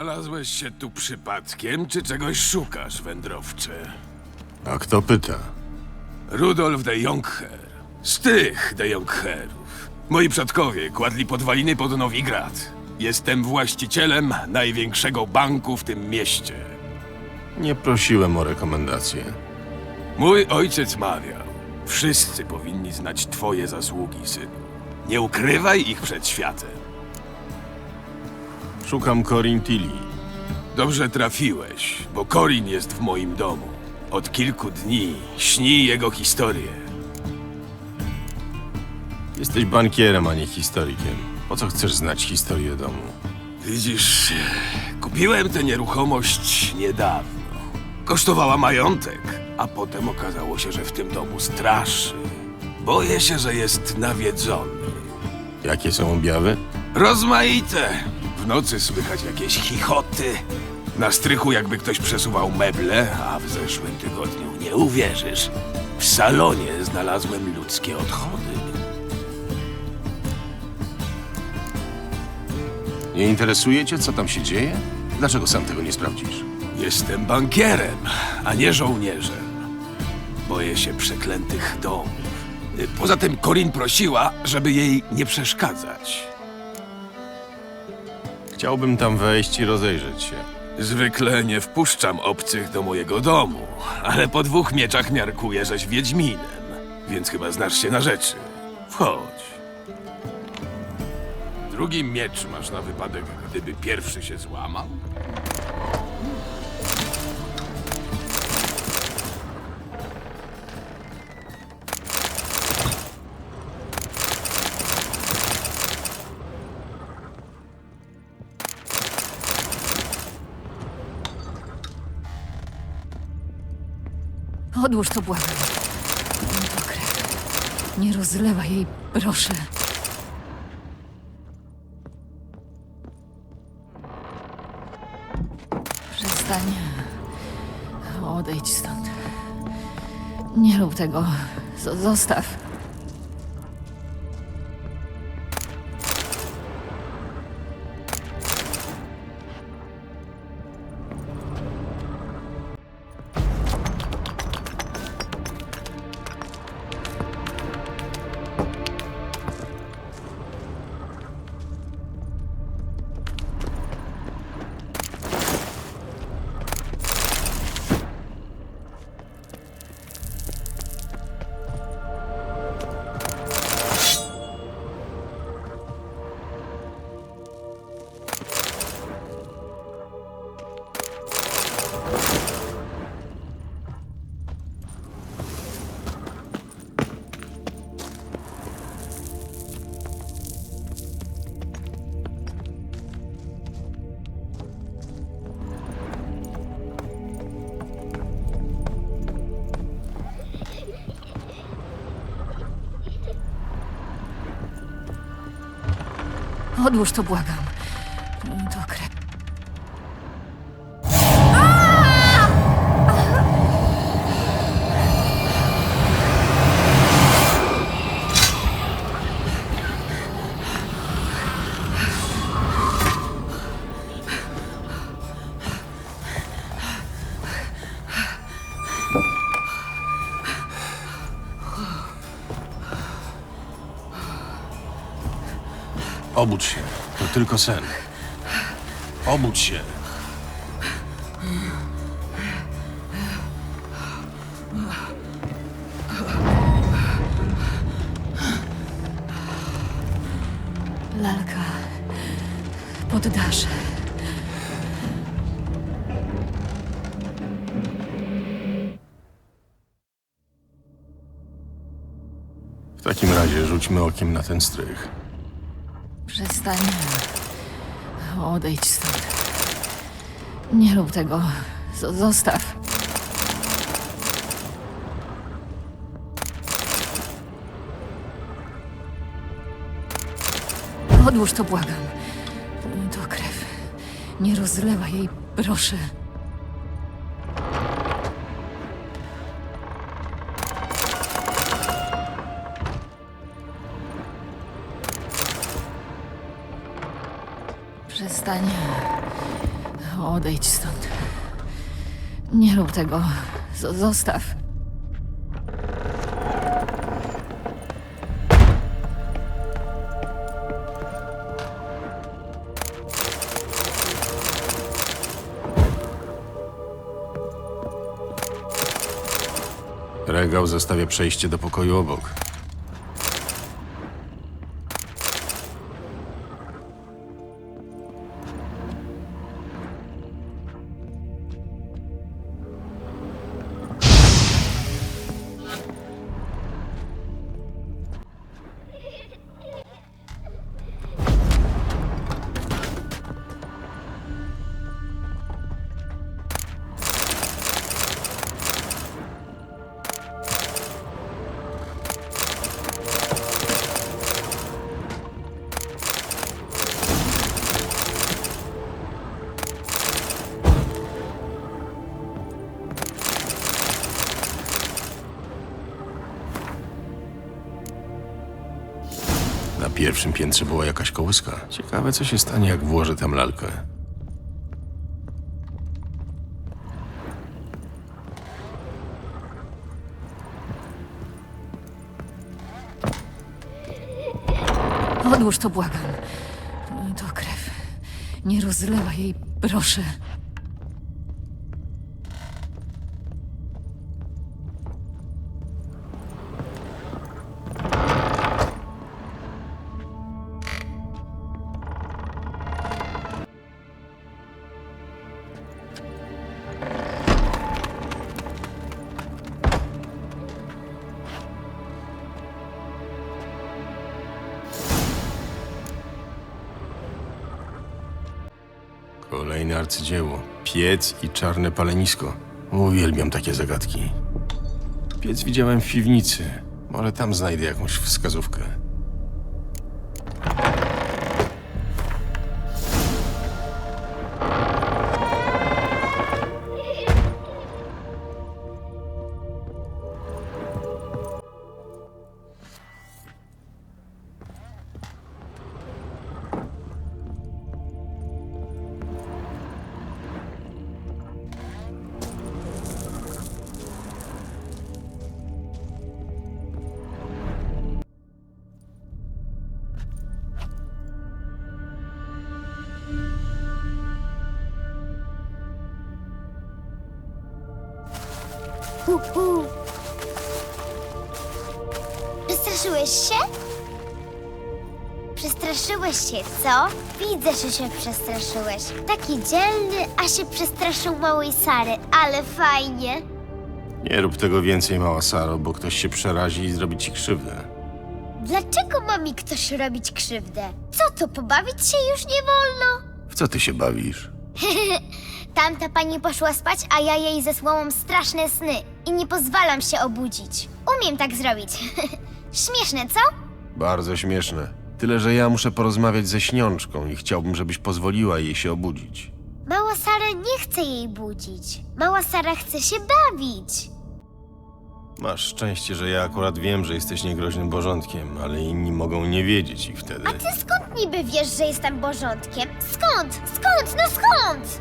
Znalazłeś się tu przypadkiem, czy czegoś szukasz, wędrowcze? A kto pyta? Rudolf de Jongher. Z tych de Jongherów. Moi przodkowie kładli podwaliny pod Nowigrad. Jestem właścicielem największego banku w tym mieście. Nie prosiłem o rekomendacje. Mój ojciec mawiał. Wszyscy powinni znać twoje zasługi, synu. Nie ukrywaj ich przed światem. Szukam Corin Tilly. Dobrze trafiłeś, bo Corin jest w moim domu. Od kilku dni śni jego historię. Jesteś bankierem, a nie historykiem. Po co chcesz znać historię domu? Widzisz, kupiłem tę nieruchomość niedawno. Kosztowała majątek, a potem okazało się, że w tym domu straszy. Boję się, że jest nawiedzony. Jakie są objawy? Rozmaite. W nocy słychać jakieś chichoty. Na strychu jakby ktoś przesuwał meble, a w zeszłym tygodniu, nie uwierzysz, w salonie znalazłem ludzkie odchody. Nie interesuje cię, co tam się dzieje? Dlaczego sam tego nie sprawdzisz? Jestem bankierem, a nie żołnierzem. Boję się przeklętych domów. Poza tym Corin prosiła, żeby jej nie przeszkadzać. Chciałbym tam wejść i rozejrzeć się. Zwykle nie wpuszczam obcych do mojego domu, ale po dwóch mieczach miarkuję, żeś Wiedźminem, więc chyba znasz się na rzeczy. Wchodź. Drugi miecz masz na wypadek, gdyby pierwszy się złamał? Odłóż to, błagam. Nie rozlewaj jej, proszę. Przestań. Odejdź stąd. Nie rób tego. Z- zostaw. Odłóż to, błagam. Obudź się. To tylko sen. Obudź się. Lalka. Poddasz. W takim razie rzućmy okiem na ten strych. Przestań. Odejdź stąd. Nie rób tego. Z- zostaw. Odłóż to, błagam. To krew. Nie rozlewaj jej, proszę. Przestań. Odejdź stąd. Nie rób tego. Z- zostaw. Regał zostawia przejście do pokoju obok. Pierwszym piętrze była jakaś kołyska. Ciekawe, co się stanie, jak włożę tam lalkę. Odłóż to, błagam. To krew. Nie rozlewaj jej, proszę. Kolejne arcydzieło. Piec i czarne palenisko. Uwielbiam takie zagadki. Piec widziałem w piwnicy. Może tam znajdę jakąś wskazówkę. Przestraszyłeś się? Przestraszyłeś się, co? Widzę, że się przestraszyłeś. Taki dzielny, a się przestraszył małej Sary, ale fajnie. Nie rób tego więcej, mała Saro, bo ktoś się przerazi i zrobi ci krzywdę. Dlaczego ma mi ktoś robić krzywdę? Co to, pobawić się już nie wolno? W co ty się bawisz? Tamta pani poszła spać, a ja jej zesłałam straszne sny i nie pozwalam się obudzić. Umiem tak zrobić. Śmieszne, co? Bardzo śmieszne. Tyle, że ja muszę porozmawiać ze śniączką i chciałbym, żebyś pozwoliła jej się obudzić. Mała Sara nie chce jej budzić. Mała Sara chce się bawić. Masz szczęście, że ja akurat wiem, że jesteś niegroźnym bożątkiem, ale inni mogą nie wiedzieć i wtedy... A ty skąd niby wiesz, że jestem bożątkiem? Skąd? Skąd? No skąd?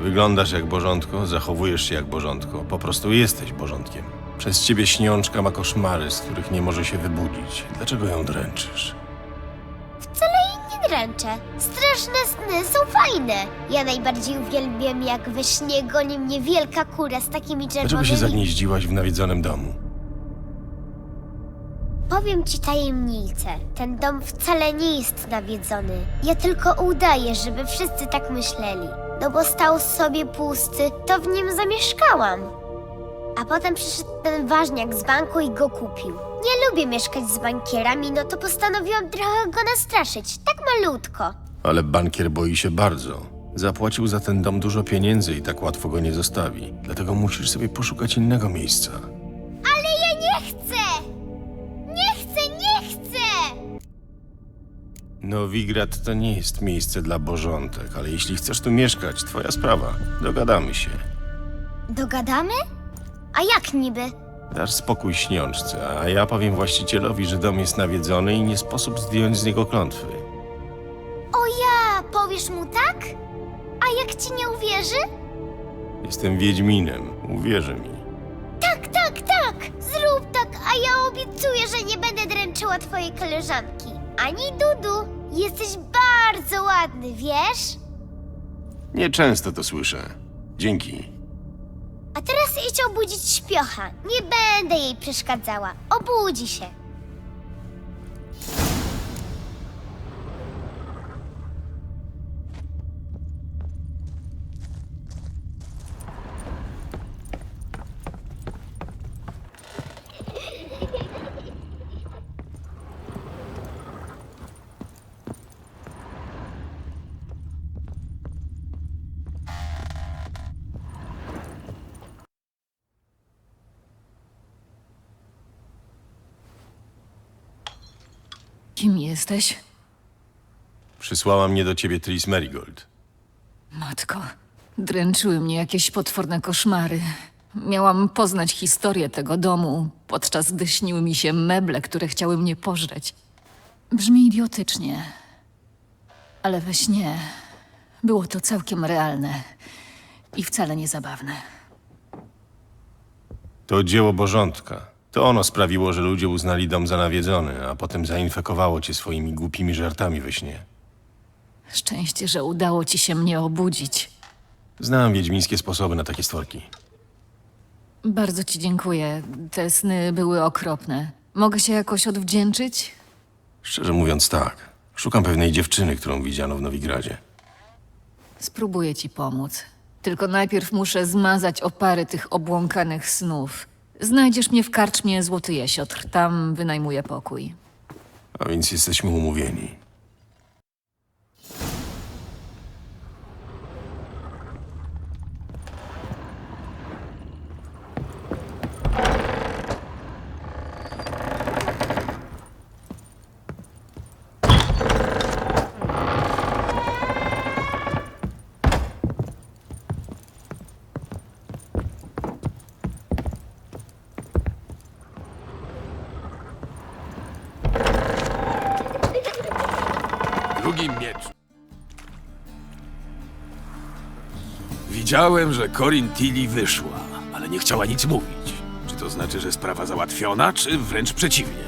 Wyglądasz jak bożątko, zachowujesz się jak bożątko, po prostu jesteś bożątkiem. Przez ciebie śniączka ma koszmary, z których nie może się wybudzić. Dlaczego ją dręczysz? Straszne sny są fajne. Ja najbardziej uwielbiam, jak we śnie goni mnie wielka kura z takimi Dlaczego czerwonymi... się zagnieździłaś w nawiedzonym domu? Powiem ci tajemnicę. Ten dom wcale nie jest nawiedzony. Ja tylko udaję, żeby wszyscy tak myśleli. No bo stał sobie pusty, to w nim zamieszkałam. A potem przyszedł ten ważniak z banku i go kupił. Nie lubię mieszkać z bankierami, no to postanowiłam trochę go nastraszyć. Tak malutko. Ale bankier boi się bardzo. Zapłacił za ten dom dużo pieniędzy i tak łatwo go nie zostawi. Dlatego musisz sobie poszukać innego miejsca. Ale ja nie chcę! Nie chcę, nie chcę! Nowigrad to nie jest miejsce dla bożątek, ale jeśli chcesz tu mieszkać, twoja sprawa. Dogadamy się. Dogadamy? A jak niby? Dasz spokój śniączce, a ja powiem właścicielowi, że dom jest nawiedzony i nie sposób zdjąć z niego klątwy. O ja, powiesz mu tak? A jak ci nie uwierzy? Jestem Wiedźminem, uwierzy mi. Tak, tak, tak! Zrób tak, a ja obiecuję, że nie będę dręczyła twojej koleżanki. Ani Dudu. Jesteś bardzo ładny, wiesz? Nieczęsto to słyszę. Dzięki. A teraz idź obudzić śpiocha. Nie będę jej przeszkadzała. Obudzi się. Kim jesteś? Przysłała mnie do ciebie Tris Merigold. Matko, dręczyły mnie jakieś potworne koszmary. Miałam poznać historię tego domu, podczas gdy śniły mi się meble, które chciały mnie pożreć. Brzmi idiotycznie, ale we śnie było to całkiem realne i wcale nie zabawne. To dzieło Bożątka. To ono sprawiło, że ludzie uznali dom za nawiedzony, a potem zainfekowało cię swoimi głupimi żartami we śnie. Szczęście, że udało ci się mnie obudzić. Znam wiedźmińskie sposoby na takie stworki. Bardzo ci dziękuję. Te sny były okropne. Mogę się jakoś odwdzięczyć? Szczerze mówiąc tak. Szukam pewnej dziewczyny, którą widziano w Nowigradzie. Spróbuję ci pomóc. Tylko najpierw muszę zmazać opary tych obłąkanych snów. Znajdziesz mnie w karczmie Złoty Jesiotr. Tam wynajmuję pokój. A więc jesteśmy umówieni. Widziałem, że Corin Tilly wyszła, ale nie chciała nic mówić. Czy to znaczy, że sprawa załatwiona, czy wręcz przeciwnie?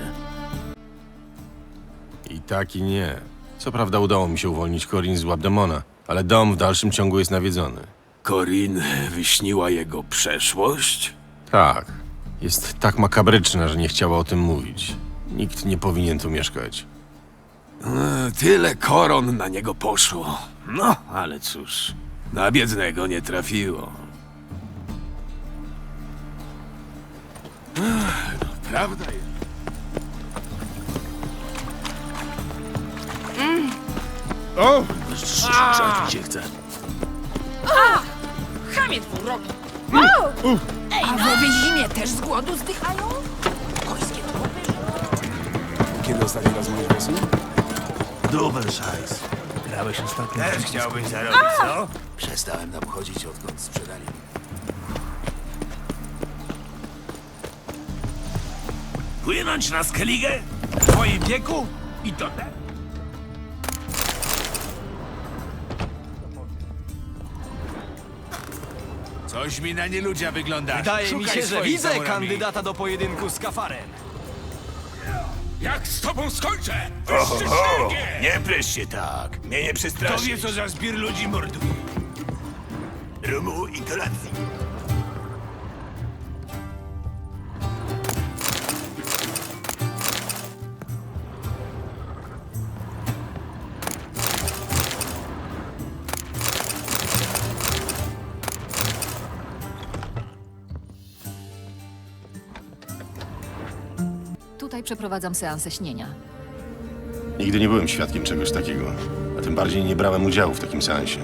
I tak i nie. Co prawda udało mi się uwolnić Corin z łap demona, ale dom w dalszym ciągu jest nawiedzony. Corin wyśniła jego przeszłość? Tak. Jest tak makabryczna, że nie chciała o tym mówić. Nikt nie powinien tu mieszkać. E, Tyle koron na niego poszło. No, ale cóż, na biednego nie trafiło. Ech, no, prawda jest. O! Szczać się chce. Chamie dwurogi! A we zimie też z głodu zdychają? Końskie trupy? Kiedy ostatni raz mówisz włosy? Dubel szajs. Grałeś ostatnio? Też chciałbyś zarobić, co? Przestałem tam chodzić, odkąd sprzedali mi. Płynąć na Skelligę? W twoim wieku? I to tak? Coś mi na nieludzia wygląda. Wydaje mi Szukaj się, że swoich widzę kandydata do pojedynku z kafarem. Jak z tobą skończę? Oho, nie prysz się tak. Mnie nie To przestraszy. wie, co za zbiór ludzi morduje. Rumu i kolacji. Tutaj przeprowadzam seansę śnienia. Nigdy nie byłem świadkiem czegoś takiego, a tym bardziej nie brałem udziału w takim seansie.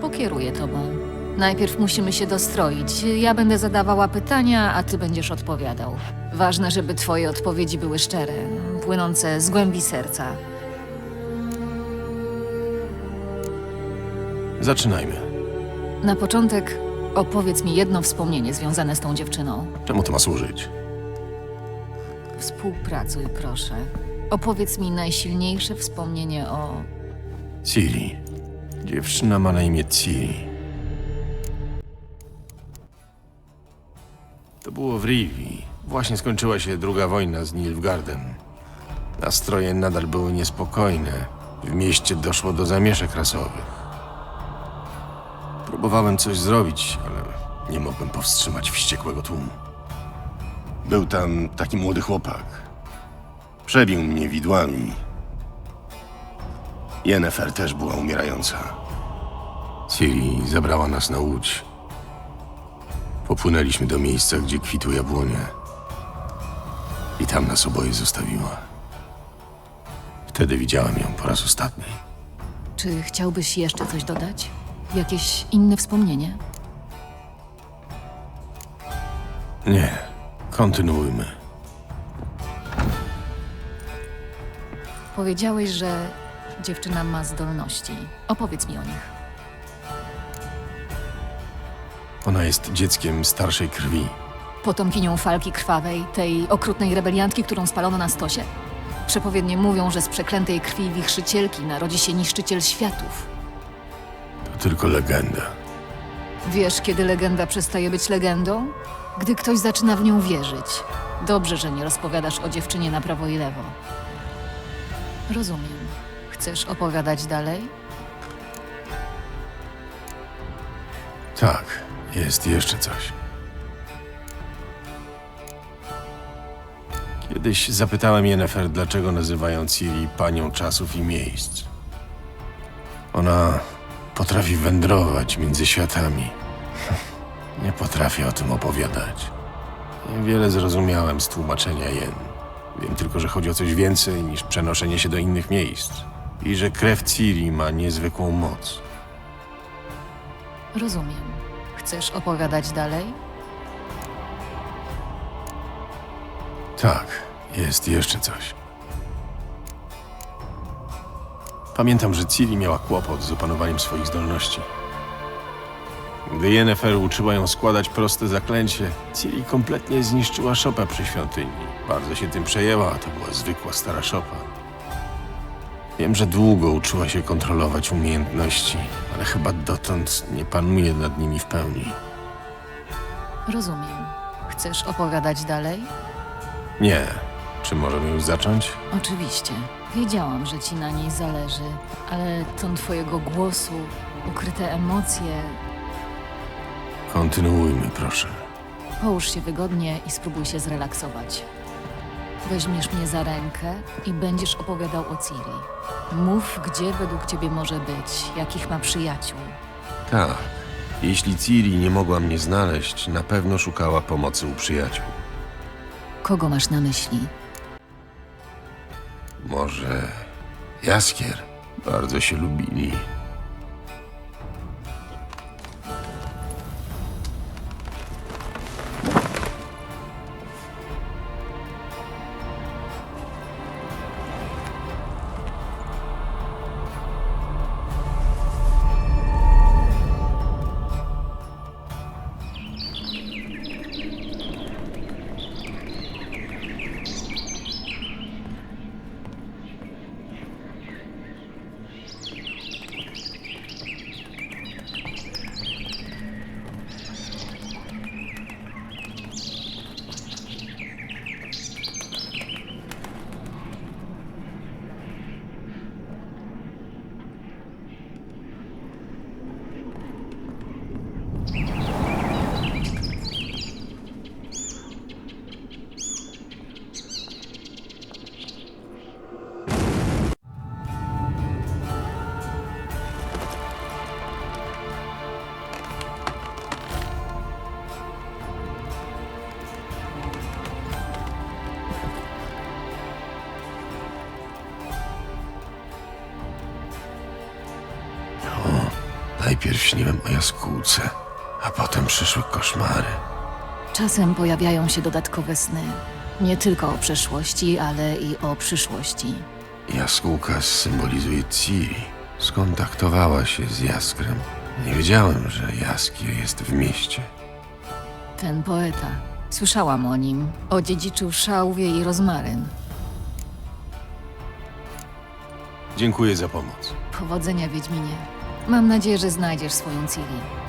Pokieruję tobą. Najpierw musimy się dostroić. Ja będę zadawała pytania, a ty będziesz odpowiadał. Ważne, żeby twoje odpowiedzi były szczere, płynące z głębi serca. Zaczynajmy. Na początek opowiedz mi jedno wspomnienie związane z tą dziewczyną. Czemu to ma służyć? Współpracuj, proszę. Opowiedz mi najsilniejsze wspomnienie o. Ciri. Dziewczyna ma na imię Ciri. To było w Rivi. Właśnie skończyła się druga wojna z Nilfgaardem. Nastroje nadal były niespokojne. W mieście doszło do zamieszek rasowych. Próbowałem coś zrobić, ale nie mogłem powstrzymać wściekłego tłumu. Był tam taki młody chłopak. Przebił mnie widłami. Jennefer też była umierająca. Ciri zabrała nas na łódź. Popłynęliśmy do miejsca, gdzie kwitły jabłonie. I tam nas oboje zostawiła. Wtedy widziałem ją po raz ostatni. Czy chciałbyś jeszcze coś dodać? Jakieś inne wspomnienie? Nie, kontynuujmy. Powiedziałeś, że dziewczyna ma zdolności. Opowiedz mi o nich. Ona jest dzieckiem starszej krwi. Potomkinią falki krwawej, tej okrutnej rebeliantki, którą spalono na stosie? Przepowiednie mówią, że z przeklętej krwi wichrzycielki narodzi się niszczyciel światów. To tylko legenda. Wiesz, kiedy legenda przestaje być legendą? Gdy ktoś zaczyna w nią wierzyć. Dobrze, że nie rozpowiadasz o dziewczynie na prawo i lewo. Rozumiem. Chcesz opowiadać dalej? Tak, jest jeszcze coś. Kiedyś zapytałem Jennefer, dlaczego nazywają Ciri panią czasów i miejsc. Ona potrafi wędrować między światami. Nie potrafię o tym opowiadać. Niewiele zrozumiałem z tłumaczenia Jen. Wiem tylko, że chodzi o coś więcej niż przenoszenie się do innych miejsc. I że krew Ciri ma niezwykłą moc. Rozumiem. Chcesz opowiadać dalej? Tak, jest jeszcze coś. Pamiętam, że Ciri miała kłopot z opanowaniem swoich zdolności. Gdy Yennefer uczyła ją składać proste zaklęcie, Ciri kompletnie zniszczyła szopę przy świątyni. Bardzo się tym przejęła, to była zwykła stara szopa. Wiem, że długo uczyła się kontrolować umiejętności, ale chyba dotąd nie panuje nad nimi w pełni. Rozumiem. Chcesz opowiadać dalej? Nie. Czy możemy już zacząć? Oczywiście. Wiedziałam, że ci na niej zależy, ale ton twojego głosu, ukryte emocje. Kontynuujmy, proszę. Połóż się wygodnie i spróbuj się zrelaksować. Weźmiesz mnie za rękę i będziesz opowiadał o Ciri. Mów, gdzie według ciebie może być, jakich ma przyjaciół. Tak. Jeśli Ciri nie mogła mnie znaleźć, na pewno szukała pomocy u przyjaciół. Kogo masz na myśli? Może Jaskier? Bardzo się lubili. Śniłem o jaskółce, a potem przyszły koszmary. Czasem pojawiają się dodatkowe sny. Nie tylko o przeszłości, ale i o przyszłości. Jaskółka symbolizuje Ciri. Skontaktowała się z Jaskrem. Nie wiedziałem, że Jaskier jest w mieście. Ten poeta. Słyszałam o nim. Odziedziczył szałwię i rozmaryn. Dziękuję za pomoc. Powodzenia, Wiedźminie. Mam nadzieję, że znajdziesz swoją Ciri.